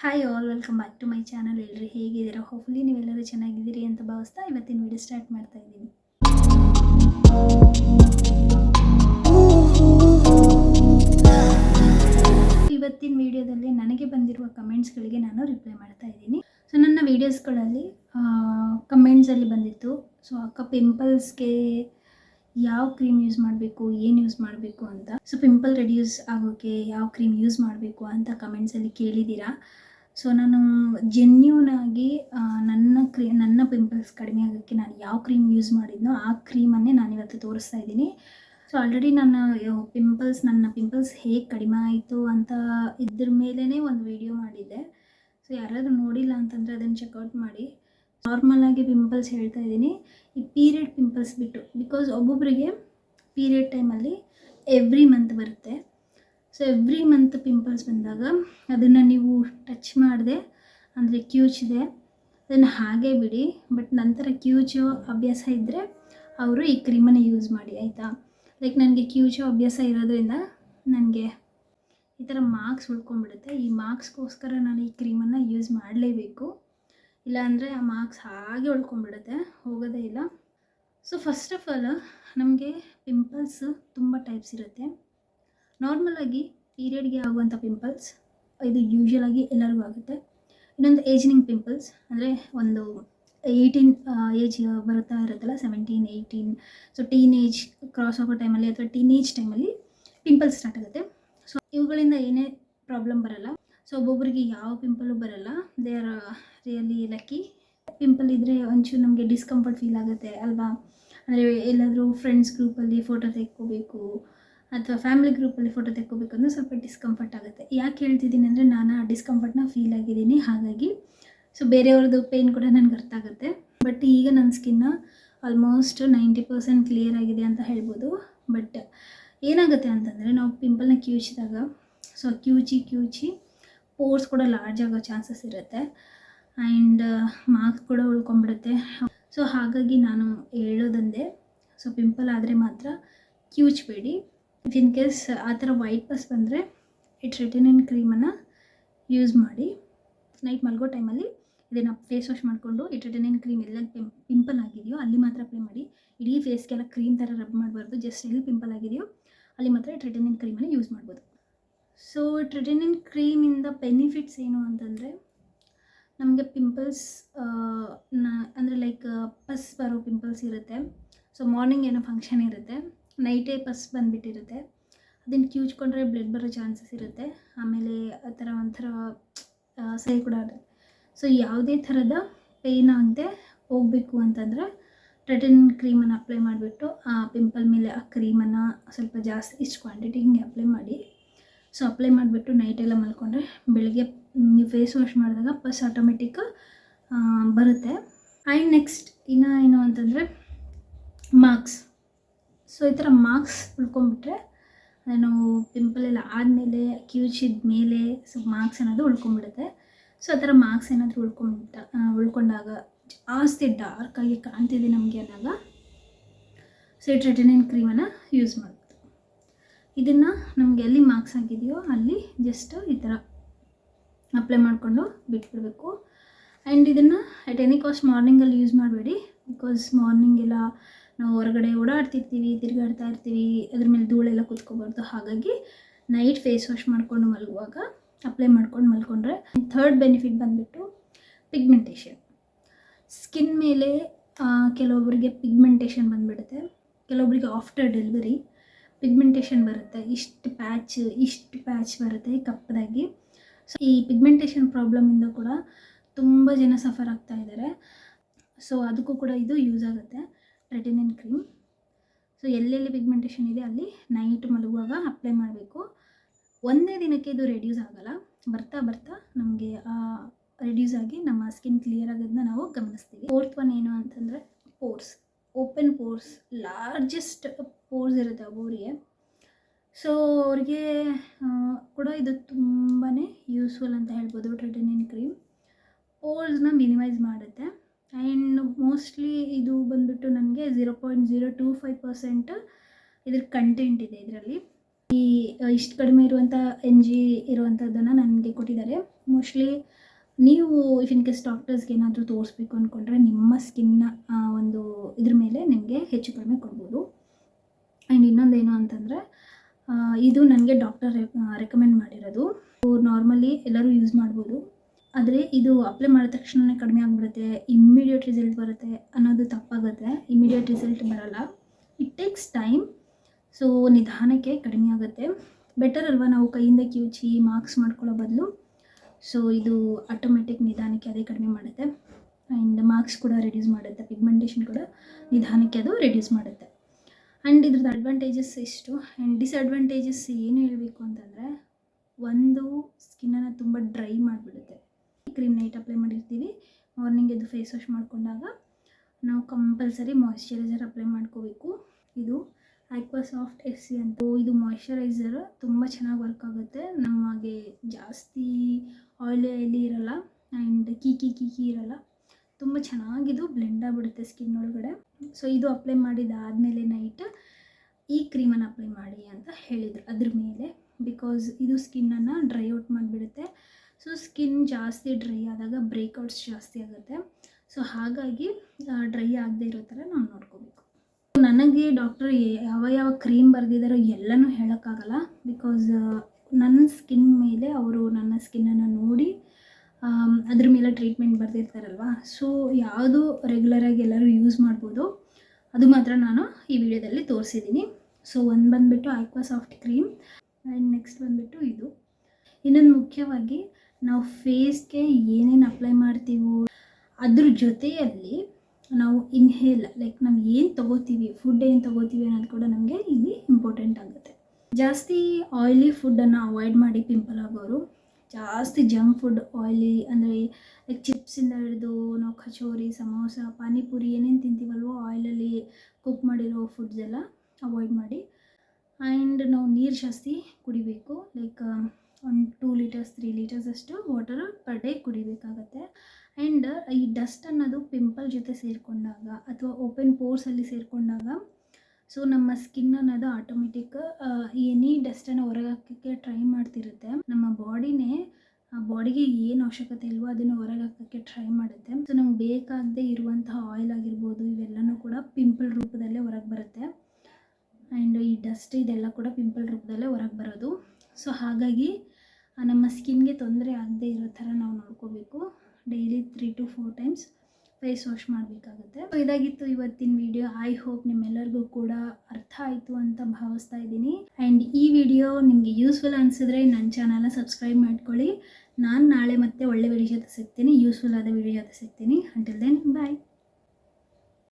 Hi all welcome back to my channel ಎಲ್ಲರೂ ಹೇಗಿದ್ದೀರಾ? ಹೋಪ್ಲಿ ನೀವೆಲ್ಲರೂ ಚೆನ್ನಾಗಿದ್ದೀರಿ ಅಂತ ಭಾವಿಸ್ತಾ ಇವತ್ತಿನ ವಿಡಿಯೋ ಸ್ಟಾರ್ಟ್ ಮಾಡ್ತಾ ಇದ್ದೀನಿ. ಇವತ್ತಿನ ವಿಡಿಯೋದಲ್ಲಿ ನನಗೆ ಬಂದಿರುವ ಕಮೆಂಟ್ಸ್ಗಳಿಗೆ ನಾನು ರಿಪ್ಲೈ ಮಾಡ್ತಾ ಇದ್ದೀನಿ. ಸೊ ನನ್ನ ವೀಡಿಯೋಸ್ಗಳಲ್ಲಿ ಕಮೆಂಟ್ಸಲ್ಲಿ ಬಂದಿತ್ತು. ಸೊ ಅಕ್ಕ ಪಿಂಪಲ್ಸ್ಗೆ ಯಾವ ಕ್ರೀಮ್ ಯೂಸ್ ಮಾಡಬೇಕು, ಏನು ಯೂಸ್ ಮಾಡಬೇಕು ಅಂತ. ಸೊ ಪಿಂಪಲ್ ರೆಡ್ಯೂಸ್ ಆಗೋಕ್ಕೆ ಯಾವ ಕ್ರೀಮ್ ಯೂಸ್ ಮಾಡಬೇಕು ಅಂತ ಕಮೆಂಟ್ಸಲ್ಲಿ ಕೇಳಿದ್ದೀರಾ? ಸೊ ನಾನು ಜೆನ್ಯೂನ್ ಆಗಿ ನನ್ನ ಕ್ರೀ ನನ್ನ ಪಿಂಪಲ್ಸ್ ಕಡಿಮೆ ಆಗೋಕ್ಕೆ ನಾನು ಯಾವ ಕ್ರೀಮ್ ಯೂಸ್ ಮಾಡಿದ್ನೋ ಆ ಕ್ರೀಮನ್ನೇ ನಾನು ಇವತ್ತು ತೋರಿಸ್ತಾ ಇದ್ದೀನಿ. ಸೊ ಆಲ್ರೆಡಿ ನನ್ನ ಪಿಂಪಲ್ಸ್ ನನ್ನ ಪಿಂಪಲ್ಸ್ ಹೇಗೆ ಕಡಿಮೆ ಆಯಿತು ಅಂತ ಇದ್ರ ಮೇಲೇ ಒಂದು ವಿಡಿಯೋ ಮಾಡಿದ್ದೆ. ಸೊ ಯಾರಾದರೂ ನೋಡಿಲ್ಲ ಅಂತಂದರೆ ಅದನ್ನು ಚೆಕ್ಔಟ್ ಮಾಡಿ. ನಾರ್ಮಲ್ ಆಗಿ ಪಿಂಪಲ್ಸ್ ಹೇಳ್ತಾ ಇದ್ದೀನಿ. ಈ ಪೀರಿಯಡ್ ಪಿಂಪಲ್ಸ್ ಬಿಟ್ಟು ಬಿಕಾಸ್ ಒಬ್ಬೊಬ್ಬರಿಗೆ ಪೀರಿಯಡ್ ಟೈಮಲ್ಲಿ ಎವ್ರಿ ಮಂತ್ ಬರುತ್ತೆ. ಸೊ ಎವ್ರಿ ಮಂತ್ ಪಿಂಪಲ್ಸ್ ಬಂದಾಗ ಅದನ್ನು ನೀವು ಟಚ್ ಮಾಡಿದೆ, ಅಂದರೆ ಕ್ಯೂಚಿದೆ, ಅದನ್ನು ಹಾಗೆ ಬಿಡಿ ಬಟ್ ನಂತರ ಕ್ಯೂಚೋ ಅಭ್ಯಾಸ ಇದ್ದರೆ ಅವರು ಈ ಕ್ರೀಮನ್ನು ಯೂಸ್ ಮಾಡಿ, ಆಯಿತಾ? ಲೈಕ್ ನನಗೆ ಕ್ಯೂಚೋ ಅಭ್ಯಾಸ ಇರೋದ್ರಿಂದ ನನಗೆ ಈ ಥರ ಮಾರ್ಕ್ಸ್ ಉಳ್ಕೊಂಡ್ಬಿಡುತ್ತೆ. ಈ ಮಾರ್ಕ್ಸ್ಗೋಸ್ಕರ ನಾನು ಈ ಕ್ರೀಮನ್ನು ಯೂಸ್ ಮಾಡಲೇಬೇಕು. ಇಲ್ಲಾಂದರೆ ಆ ಮಾರ್ಕ್ಸ್ ಹಾಗೆ ಉಳ್ಕೊಂಡ್ಬಿಡುತ್ತೆ, ಹೋಗೋದೇ ಇಲ್ಲ. ಸೊ ಫಸ್ಟ್ ಆಫ್ ಆಲ್ ನಮಗೆ ಪಿಂಪಲ್ಸ್ ತುಂಬ ಟೈಪ್ಸ್ ಇರುತ್ತೆ. ನಾರ್ಮಲಾಗಿ ಪೀರಿಯಡ್ಗೆ ಆಗುವಂಥ ಪಿಂಪಲ್ಸ್ ಇದು ಯೂಶ್ವಲಾಗಿ ಎಲ್ಲರಿಗೂ ಆಗುತ್ತೆ. ಇನ್ನೊಂದು ಏಜ್ನಿಂಗ್ ಪಿಂಪಲ್ಸ್ ಅಂದರೆ ಒಂದು ಏಯ್ಟೀನ್ ಏಜ್ ಬರುತ್ತಾ ಇರುತ್ತಲ್ಲ seventeen eighteen so teen age cross ಆಗೋ ಟೈಮಲ್ಲಿ ಅಥವಾ ಏಜ್ ಟೈಮಲ್ಲಿ ಪಿಂಪಲ್ಸ್ ಸ್ಟಾರ್ಟ್ ಆಗುತ್ತೆ. ಸೊ ಇವುಗಳಿಂದ ಏನೇ ಪ್ರಾಬ್ಲಮ್ ಬರಲ್ಲ. ಸೊ ಒಬ್ಬೊಬ್ಬರಿಗೆ ಯಾವ ಪಿಂಪಲು ಬರಲ್ಲ. They are really lucky pimple ಇದ್ದರೆ ಒಂಚೂರು ನಮಗೆ ಡಿಸ್ಕಂಫರ್ಟ್ ಫೀಲ್ ಆಗುತ್ತೆ, ಅಲ್ವಾ? ಅಂದರೆ ಎಲ್ಲಾದರೂ ಫ್ರೆಂಡ್ಸ್ ಗ್ರೂಪಲ್ಲಿ ಫೋಟೋ ತೆಕ್ಕೋಬೇಕು ಅಥವಾ ಫ್ಯಾಮಿಲಿ ಗ್ರೂಪಲ್ಲಿ ಫೋಟೋ ತೆಕ್ಕೋಬೇಕಂದ್ರೆ ಸ್ವಲ್ಪ ಡಿಸ್ಕಂಫರ್ಟ್ ಆಗುತ್ತೆ. ಯಾಕೆ ಹೇಳ್ತಿದ್ದೀನಿ ಅಂದರೆ ನಾನು ಆ ಡಿಸ್ಕಂಫರ್ಟ್ನ ಫೀಲ್ ಆಗಿದ್ದೀನಿ. ಹಾಗಾಗಿ ಸೊ ಬೇರೆಯವ್ರದ್ದು ಪೇಯ್ನ್ ಕೂಡ ನನಗೆ ಅರ್ಥ ಆಗುತ್ತೆ. ಬಟ್ ಈಗ ನನ್ನ ಸ್ಕಿನ್ನ ಆಲ್ಮೋಸ್ಟ್ ನೈಂಟಿ ಪರ್ಸೆಂಟ್ ಕ್ಲಿಯರ್ ಆಗಿದೆ ಅಂತ ಹೇಳ್ಬೋದು. ಬಟ್ ಏನಾಗುತ್ತೆ ಅಂತಂದರೆ ನಾವು ಪಿಂಪಲ್ನ ಕ್ಯೂಚಿದಾಗ ಸೊ ಕ್ಯೂಚಿ ಕ್ಯೂಚಿ ಪೋರ್ಸ್ ಕೂಡ ಲಾರ್ಜ್ ಆಗೋ ಚಾನ್ಸಸ್ ಇರುತ್ತೆ. ಆ್ಯಂಡ್ ಮಾರ್ಕ್ಸ್ ಕೂಡ ಉಳ್ಕೊಂಬಿಡುತ್ತೆ ಸೊ ಹಾಗಾಗಿ ನಾನು ಹೇಳೋದಂದೆ ಸೊ ಪಿಂಪಲ್ ಆದರೆ ಮಾತ್ರ ಕ್ಯೂಚ್ಬೇಡಿ ಇಫ್ ಇನ್ ಕೇಸ್ ಆ ಥರ ವೈಟ್ ಪಸ್ ಬಂದರೆ ರಿಟರ್ನ್ ಇನ್ ಕ್ರೀಮನ್ನು ಯೂಸ್ ಮಾಡಿ. ನೈಟ್ ಮಲ್ಗೋ ಟೈಮಲ್ಲಿ ಇದನ್ನು ಫೇಸ್ ವಾಶ್ ಮಾಡಿಕೊಂಡು ಇನ್ ಕ್ರೀಮ್ ಎಲ್ಲ ಪಿಂಪಲ್ ಆಗಿದೆಯೋ ಅಲ್ಲಿ ಮಾತ್ರ ಅಪ್ಲೈ ಮಾಡಿ. ಇಡೀ ಫೇಸ್ಗೆಲ್ಲ ಕ್ರೀಮ್ ಥರ ರಬ್ ಮಾಡಬಾರ್ದು, ಜಸ್ಟ್ ಎಲ್ಲಿ ಪಿಂಪಲ್ ಆಗಿದೆಯೋ ಅಲ್ಲಿ ಮಾತ್ರ ಟ್ರಿಟಿನಿನ್ ಕ್ರೀಮನ್ನು ಯೂಸ್ ಮಾಡ್ಬೋದು. ಸೊ ಟ್ರಿಟಿನಿನ್ ಕ್ರೀಮಿಂದ ಬೆನಿಫಿಟ್ಸ್ ಏನು ಅಂತಂದರೆ ನಮಗೆ ಪಿಂಪಲ್ಸ್ ಅಂದರೆ ಲೈಕ್ ಪಸ್ ಬರೋ ಪಿಂಪಲ್ಸ್ ಇರುತ್ತೆ. ಸೊ, ಮಾರ್ನಿಂಗ್ ಏನೋ ಫಂಕ್ಷನ್ ಇರುತ್ತೆ. ನೈಟೇ ಪಸ್ ಬಂದುಬಿಟ್ಟಿರುತ್ತೆ. ಅದನ್ನು ಕ್ಯೂಚ್ಕೊಂಡ್ರೆ ಬ್ಲಡ್ ಬರೋ ಚಾನ್ಸಸ್ ಇರುತ್ತೆ. ಆಮೇಲೆ ಆ ಥರ ಒಂಥರ ಸೈ ಕೂಡ ಆಗುತ್ತೆ ಸೊ ಯಾವುದೇ ಥರದ ಪೇಯ್ನ್ ಆಗದೆ ಹೋಗಬೇಕು ಅಂತಂದರೆ ರೆಟನ್ ಕ್ರೀಮನ್ನು ಅಪ್ಲೈ ಮಾಡಿಬಿಟ್ಟು, ಆ ಪಿಂಪಲ್ ಮೇಲೆ ಆ ಕ್ರೀಮನ್ನು ಸ್ವಲ್ಪ ಜಾಸ್ತಿ ಇಷ್ಟು ಕ್ವಾಂಟಿಟಿ ಹಿಂಗೆ ಅಪ್ಲೈ ಮಾಡಿ. ಸೊ ಅಪ್ಲೈ ಮಾಡಿಬಿಟ್ಟು ನೈಟೆಲ್ಲ ಮಲ್ಕೊಂಡ್ರೆ ಬೆಳಗ್ಗೆ ನೀವು ಫೇಸ್ ವಾಶ್ ಮಾಡಿದಾಗ ಪಸ್ ಆಟೋಮೆಟಿಕ್ ಬರುತ್ತೆ. ಆ್ಯಂಡ್ ನೆಕ್ಸ್ಟ್ ಇನ್ನು ಏನು ಅಂತಂದರೆ ಮಾರ್ಕ್ಸ್ ಸೊ ಈ ಥರ ಮಾರ್ಕ್ಸ್ ಉಳ್ಕೊಂಡ್ಬಿಟ್ರೆ ನಾನು ಪಿಂಪಲ್ ಎಲ್ಲ ಆದಮೇಲೆ ಕ್ಯೂಚಿದ ಮೇಲೆ ಸೊ ಮಾರ್ಕ್ಸ್ ಅನ್ನೋದು ಉಳ್ಕೊಂಡ್ಬಿಡುತ್ತೆ. ಸೊ ಆ ಥರ ಮಾರ್ಕ್ಸ್ ಏನಾದರೂ ಉಳ್ಕೊಂಡ್ಬಿಟ್ಟ ಉಳ್ಕೊಂಡಾಗ ಜಾಸ್ತಿ ಡಾರ್ಕಾಗಿ ಕಾಣ್ತಿದೆ ನಮಗೆ ಅಂದಾಗ ಸೊ ಈ ಟ್ರೆಟಿನಿನ್ ಕ್ರೀಮನ್ನು ಯೂಸ್ ಮಾಡ್ಬೋದು. ಇದನ್ನು ನಮಗೆ ಎಲ್ಲಿ ಮಾರ್ಕ್ಸ್ ಆಗಿದೆಯೋ ಅಲ್ಲಿ ಜಸ್ಟ್ ಈ ಥರ ಅಪ್ಲೈ ಮಾಡಿಕೊಂಡು ಬಿಟ್ಬಿಡಬೇಕು. ಆ್ಯಂಡ್ ಇದನ್ನು ಅಟ್ ಎನಿ ಕಾಸ್ಟ್ ಮಾರ್ನಿಂಗಲ್ಲಿ ಯೂಸ್ ಮಾಡಬೇಡಿ ಬಿಕಾಸ್ ಮಾರ್ನಿಂಗ್ ಎಲ್ಲ ನಾವು ಹೊರಗಡೆ ಓಡಾಡ್ತಿರ್ತೀವಿ ತಿರುಗಾಡ್ತಾ ಇರ್ತೀವಿ, ಅದ್ರ ಮೇಲೆ ಧೂಳೆಲ್ಲ ಕುತ್ಕೋಬಾರ್ದು. ಹಾಗಾಗಿ ನೈಟ್ ಫೇಸ್ ವಾಶ್ ಮಾಡಿಕೊಂಡು ಮಲಗುವಾಗ ಅಪ್ಲೈ ಮಾಡ್ಕೊಂಡು ಮಲ್ಕೊಂಡ್ರೆ ಥರ್ಡ್ ಬೆನಿಫಿಟ್ ಬಂದುಬಿಟ್ಟು ಪಿಗ್ಮೆಂಟೇಷನ್ ಸ್ಕಿನ್ ಮೇಲೆ ಕೆಲವೊಬ್ಬರಿಗೆ ಪಿಗ್ಮೆಂಟೇಷನ್ ಬಂದುಬಿಡುತ್ತೆ. ಕೆಲವೊಬ್ಬರಿಗೆ ಆಫ್ಟರ್ ಡೆಲಿವರಿ ಪಿಗ್ಮೆಂಟೇಷನ್ ಬರುತ್ತೆ. ಇಷ್ಟು ಪ್ಯಾಚ್ ಇಷ್ಟು ಪ್ಯಾಚ್ ಬರುತ್ತೆ ಕಪ್ಪದಾಗಿ. ಸೊ ಈ ಪಿಗ್ಮೆಂಟೇಷನ್ ಪ್ರಾಬ್ಲಮಿಂದ ಕೂಡ ತುಂಬ ಜನ ಸಫರ್ ಆಗ್ತಾ ಇದ್ದಾರೆ. ಸೊ ಅದಕ್ಕೂ ಕೂಡ ಇದು ಯೂಸ್ ಆಗುತ್ತೆ. ರೆಟಿನಿನ್ ಕ್ರೀಮ್ ಸೊ ಎಲ್ಲೆಲ್ಲಿ ಪಿಗ್ಮೆಂಟೇಷನ್ ಇದೆ ಅಲ್ಲಿ ನೈಟ್ ಮಲಗುವಾಗ ಅಪ್ಲೈ ಮಾಡಬೇಕು. ಒಂದೇ ದಿನಕ್ಕೆ ಇದು ರೆಡ್ಯೂಸ್ ಆಗೋಲ್ಲ. ಬರ್ತಾ ಬರ್ತಾ ನಮಗೆ ರೆಡ್ಯೂಸ್ ಆಗಿ ನಮ್ಮ ಸ್ಕಿನ್ ಕ್ಲಿಯರ್ ಆಗೋದನ್ನ ನಾವು ಗಮನಿಸ್ತೀವಿ. ಫೋರ್ತ್ ಒನ್ ಏನು ಅಂತಂದರೆ pores open pores largest pores ಇರುತ್ತೆ ಒಬ್ಬೊಬ್ಬರಿಗೆ ಸೊ ಅವ್ರಿಗೆ ಕೂಡ ಇದು ತುಂಬಾ ಯೂಸ್ಫುಲ್ ಅಂತ ಹೇಳ್ಬೋದು ಟ್ರೆಟಿನಿನ್ ಕ್ರೀಮ್ ಪೋರ್ಸ್ನ ಮಿನಿಮೈಸ್ ಮಾಡುತ್ತೆ. ಮೋಸ್ಟ್ಲಿ ಇದು ಬಂದುಬಿಟ್ಟು ನನಗೆ zero point zero two five percent ಇದ್ರ ಕಂಟೆಂಟ್ ಇದೆ ಇದರಲ್ಲಿ. ಈ ಇಷ್ಟು ಕಡಿಮೆ ಇರುವಂಥ ಎನ್ ಜಿ ಇರುವಂಥದ್ದನ್ನು ನನಗೆ ಕೊಟ್ಟಿದ್ದಾರೆ. ಮೋಸ್ಟ್ಲಿ ನೀವು ಇಫ್ ಇನ್ ಕೇಸ್ ಡಾಕ್ಟರ್ಸ್ಗೆ ಏನಾದರೂ ತೋರಿಸ್ಬೇಕು ಅಂದ್ಕೊಂಡ್ರೆ ನಿಮ್ಮ ಸ್ಕಿನ್ನ ಒಂದು ಇದ್ರ ಮೇಲೆ ನಿಮಗೆ ಹೆಚ್ಚು ಕಡಿಮೆ ಕೊಡ್ಬೋದು. ಆ್ಯಂಡ್ ಏನು ಅಂತಂದರೆ ಇದು ನನಗೆ ಡಾಕ್ಟರ್ ರೆಕಮೆಂಡ್ ಮಾಡಿರೋದು. ನಾರ್ಮಲಿ ಎಲ್ಲರೂ ಯೂಸ್ ಮಾಡ್ಬೋದು. ಆದರೆ ಇದು ಅಪ್ಲೈ ಮಾಡಿದ ತಕ್ಷಣವೇ ಕಡಿಮೆ ಆಗಿಬಿಡುತ್ತೆ ಇಮ್ಮಿಡಿಯೇಟ್ ರಿಸಲ್ಟ್ ಬರುತ್ತೆ ಅನ್ನೋದು ತಪ್ಪಾಗುತ್ತೆ ಇಮ್ಮಿಡಿಯೇಟ್ ರಿಸಲ್ಟ್ ಬರಲ್ಲ. ಇಟ್ ಟೇಕ್ಸ್ ಟೈಮ್ ಸೊ ನಿಧಾನಕ್ಕೆ ಕಡಿಮೆ ಆಗುತ್ತೆ. ಬೆಟರ್ ಅಲ್ವಾ ನಾವು ಕೈಯಿಂದ ಕಿವುಚಿ ಮಾರ್ಕ್ಸ್ ಮಾಡ್ಕೊಳ್ಳೋ ಬದಲು? ಸೊ ಇದು ಆಟೋಮೆಟಿಕ್ ನಿಧಾನಕ್ಕೆ ಅದೇ ಕಡಿಮೆ ಮಾಡುತ್ತೆ. ಆ್ಯಂಡ್ ಮಾರ್ಕ್ಸ್ ಕೂಡ ರೆಡ್ಯೂಸ್ ಮಾಡುತ್ತೆ ಪಿಗ್ಮೆಂಟೇಷನ್ ಕೂಡ ನಿಧಾನಕ್ಕೆ ಅದು ರೆಡ್ಯೂಸ್ ಮಾಡುತ್ತೆ. ಆ್ಯಂಡ್ ಇದ್ರದ್ದು ಅಡ್ವಾಂಟೇಜಸ್ ಇಷ್ಟು ಆ್ಯಂಡ್ ಡಿಸ್ಅಡ್ವಾಂಟೇಜಸ್ ಏನು ಹೇಳಬೇಕು ಅಂತಂದರೆ, ಒಂದು ಸ್ಕಿನ್ನನ್ನು ತುಂಬ ಡ್ರೈ ಮಾಡಿಬಿಡುತ್ತೆ. ಕ್ರೀಮ್ ನೈಟ್ ಅಪ್ಲೈ ಮಾಡಿರ್ತೀವಿ. ಮಾರ್ನಿಂಗ್ ಎದ್ದು ಫೇಸ್ ವಾಶ್ ಮಾಡಿಕೊಂಡಾಗ ನಾವು ಕಂಪಲ್ಸರಿ ಮಾಯಿಶ್ಚರೈಸರ್ ಅಪ್ಲೈ ಮಾಡ್ಕೋಬೇಕು. ಇದು ಆಕ್ವಾ ಸಾಫ್ಟ್ ಎಫ್ ಸಿ ಅಂತ. ಇದು ಮಾಯಿಶ್ಚರೈಸರ್ ತುಂಬ ಚೆನ್ನಾಗಿ ವರ್ಕ್ ಆಗುತ್ತೆ. ನಮಗೆ ಜಾಸ್ತಿ ಆಯಿಲಿ ಆಯಿಲಿ ಇರಲ್ಲ ಆ್ಯಂಡ್ ಕೀಕಿ ಕೀಕಿ ಇರಲ್ಲ. ತುಂಬ ಚೆನ್ನಾಗಿದು ಬ್ಲೆಂಡ್ ಆಗಿಬಿಡುತ್ತೆ ಸ್ಕಿನ್ ಒಳಗಡೆ. ಸೊ ಇದು ಅಪ್ಲೈ ಮಾಡಿದಾದಮೇಲೆ ನೈಟ್ ಈ ಕ್ರೀಮನ್ನು ಅಪ್ಲೈ ಮಾಡಿ ಅಂತ ಹೇಳಿದರು ಅದ್ರ ಮೇಲೆ. ಬಿಕಾಸ್ ಇದು ಸ್ಕಿನ್ನನ್ನು ಡ್ರೈ ಔಟ್ ಮಾಡಿಬಿಡುತ್ತೆ. ಸೊ ಸ್ಕಿನ್ ಜಾಸ್ತಿ ಡ್ರೈ ಆದಾಗ ಬ್ರೇಕ್ಔಟ್ಸ್ ಜಾಸ್ತಿ ಆಗುತ್ತೆ. ಸೊ ಹಾಗಾಗಿ ಡ್ರೈ ಆಗದೆ ಇರೋ ಥರ ನಾವು ನೋಡ್ಕೋಬೇಕು. ನನಗೆ ಡಾಕ್ಟರ್ ಯಾವ ಯಾವ ಕ್ರೀಮ್ ಬರೆದಿದ್ದಾರೋ ಎಲ್ಲನೂ ಹೇಳೋಕ್ಕಾಗಲ್ಲ ಬಿಕಾಸ್ ನನ್ನ ಸ್ಕಿನ್ ಮೇಲೆ ಅವರು ನನ್ನ ಸ್ಕಿನ್ನನ್ನು ನೋಡಿ ಅದ್ರ ಮೇಲೆ ಟ್ರೀಟ್ಮೆಂಟ್ ಬರೆದಿರ್ತಾರಲ್ವಾ? ಸೊ ಯಾವುದು ರೆಗ್ಯುಲರಾಗಿ ಎಲ್ಲರೂ ಯೂಸ್ ಮಾಡ್ಬೋದು, ಅದು ಮಾತ್ರ ನಾನು ಈ ವಿಡಿಯೋದಲ್ಲಿ ತೋರಿಸಿದ್ದೀನಿ. ಸೊ ಒಂದು ಬಂದುಬಿಟ್ಟು aqua soft cream and next ಬಂದುಬಿಟ್ಟು ಇದು. ಇನ್ನೊಂದು ಮುಖ್ಯವಾಗಿ ನಾವು ಫೇಸ್ಗೆ ಏನೇನು ಅಪ್ಲೈ ಮಾಡ್ತೀವೋ ಅದ್ರ ಜೊತೆಯಲ್ಲಿ ನಾವು ಇನ್ಹೇಲ್ ಲೈಕ್ ನಾವು ಏನು ತೊಗೋತೀವಿ ಫುಡ್ ಏನು ತೊಗೋತೀವಿ ಅನ್ನೋದು ಕೂಡ ನಮಗೆ ಇಲ್ಲಿ ಇಂಪಾರ್ಟೆಂಟ್ ಆಗುತ್ತೆ. ಜಾಸ್ತಿ ಆಯಿಲಿ ಫುಡ್ಡನ್ನು ಅವಾಯ್ಡ್ ಮಾಡಿ ಪಿಂಪಲ್ ಆಗೋರು. ಜಾಸ್ತಿ ಜಂಕ್ ಫುಡ್ ಆಯಿಲಿ ಅಂದರೆ ಲೈಕ್ ಚಿಪ್ಸಿಂದ ಹಿಡಿದು ನಾವು ಕಚೋರಿ, ಸಮೋಸ, ಪಾನಿಪುರಿ ಏನೇನು ತಿಂತೀವಲ್ವೋ ಆಯಿಲಲ್ಲಿ ಕುಕ್ ಮಾಡಿರೋ ಫುಡ್ಸ್ ಎಲ್ಲ ಅವಾಯ್ಡ್ ಮಾಡಿ. ಆ್ಯಂಡ್ ನಾವು ನೀರು ಜಾಸ್ತಿ ಕುಡಿಬೇಕು ಲೈಕ್ ಒಂದು ಟೂ ಲೀಟರ್ಸ್, ತ್ರೀ ಲೀಟರ್ಸ್ ಅಷ್ಟು ವಾಟರ್ ಪರ್ ಡೇ ಕುಡಿಬೇಕಾಗತ್ತೆ. ಆ್ಯಂಡ್ ಈ ಡಸ್ಟ್ ಅನ್ನೋದು ಪಿಂಪಲ್ ಜೊತೆ ಸೇರಿಕೊಂಡಾಗ ಅಥವಾ ಓಪನ್ ಪೋರ್ಸಲ್ಲಿ ಸೇರಿಕೊಂಡಾಗ ಸೊ ನಮ್ಮ ಸ್ಕಿನ್ ಅನ್ನೋದು ಆಟೋಮೆಟಿಕ್ ಎನಿ ಡಸ್ಟನ್ನು ಹೊರಗೆ ಹಾಕೋಕ್ಕೆ ಟ್ರೈ ಮಾಡ್ತಿರುತ್ತೆ. ನಮ್ಮ ಬಾಡಿನೇ ಆ ಬಾಡಿಗೆ ಏನು ಅವಶ್ಯಕತೆ ಇಲ್ವೋ ಅದನ್ನು ಹೊರಗೆ ಹಾಕೋಕ್ಕೆ ಟ್ರೈ ಮಾಡುತ್ತೆ. ಸೊ ನಮ್ಗೆ ಬೇಕಾಗದೇ ಇರುವಂತಹ ಆಯಿಲ್ ಆಗಿರ್ಬೋದು, ಇವೆಲ್ಲನೂ ಕೂಡ ಪಿಂಪಲ್ ರೂಪದಲ್ಲೇ ಹೊರಗೆ ಬರುತ್ತೆ. ಆ್ಯಂಡ್ ಈ ಡಸ್ಟ್ ಇದೆಲ್ಲ ಕೂಡ ಪಿಂಪಲ್ ರೂಪದಲ್ಲೇ ಹೊರಗೆ ಬರೋದು. ಸೊ ಹಾಗಾಗಿ ನಮ್ಮ ಸ್ಕಿನ್ಗೆ ತೊಂದರೆ ಆಗದೆ ಇರೋ ಥರ ನಾವು ನೋಡ್ಕೋಬೇಕು. Daily three to four times face wash ಮಾಡಬೇಕಾಗುತ್ತೆ. ಸೊ ಇದಾಗಿತ್ತು ಇವತ್ತಿನ ವಿಡಿಯೋ ಐ ಹೋಪ್ ನಿಮ್ಮೆಲ್ಲರಿಗೂ ಕೂಡ ಅರ್ಥ ಆಯಿತು ಅಂತ ಭಾವಿಸ್ತಾ ಇದ್ದೀನಿ. ಆ್ಯಂಡ್ ಈ ವಿಡಿಯೋ ನಿಮಗೆ ಯೂಸ್ಫುಲ್ ಅನಿಸಿದ್ರೆ ನನ್ನ ಚಾನಲ್ನ ಸಬ್ಸ್ಕ್ರೈಬ್ ಮಾಡ್ಕೊಳ್ಳಿ. ನಾನು ನಾಳೆ ಮತ್ತೆ ಒಳ್ಳೆ ವಿಡಿಯೋ ಜೊತೆ ಸಿಗ್ತೀನಿ. ಯೂಸ್ಫುಲ್ ಆದ ವಿಡಿಯೋ ಜೊತೆ ಸಿಗ್ತೀನಿ. Until then bye